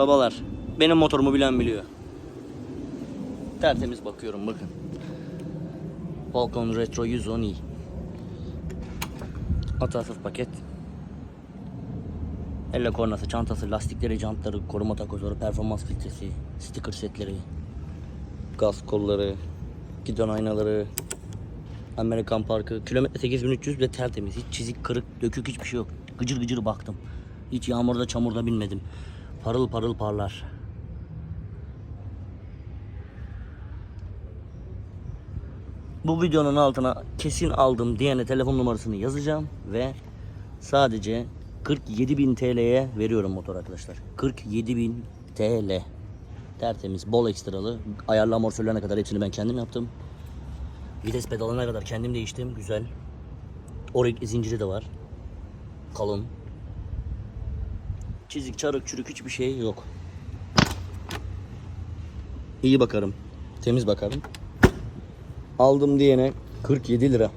Babalar benim motorumu bilen biliyor. Tertemiz bakıyorum bakın. Falcon Retro 110i. Atasız paket. Elle kornası, çantası, lastikleri, jantları, koruma takozları, performans filtresi, sticker setleri, gaz kolları, gidon aynaları, Amerikan parkı, kilometre 8300 ve tertemiz. Hiç çizik, kırık, dökük hiçbir şey yok. Gıcır gıcır baktım. Hiç yağmurda, çamurda binmedim. Parıl parıl parlar. Bu videonun altına kesin aldım diyene telefon numarasını yazacağım ve sadece 47.000 TL'ye veriyorum motor arkadaşlar. 47.000 TL. Tertemiz, bol ekstralı. Ayarlı amortisörlerine kadar hepsini ben kendim yaptım. Vites pedalına kadar kendim değiştim. Güzel. Orik zinciri de var. Kalın. Çizik, çarık, çürük hiçbir şey yok. İyi bakarım. Temiz bakarım. Aldım diyene 47 lira.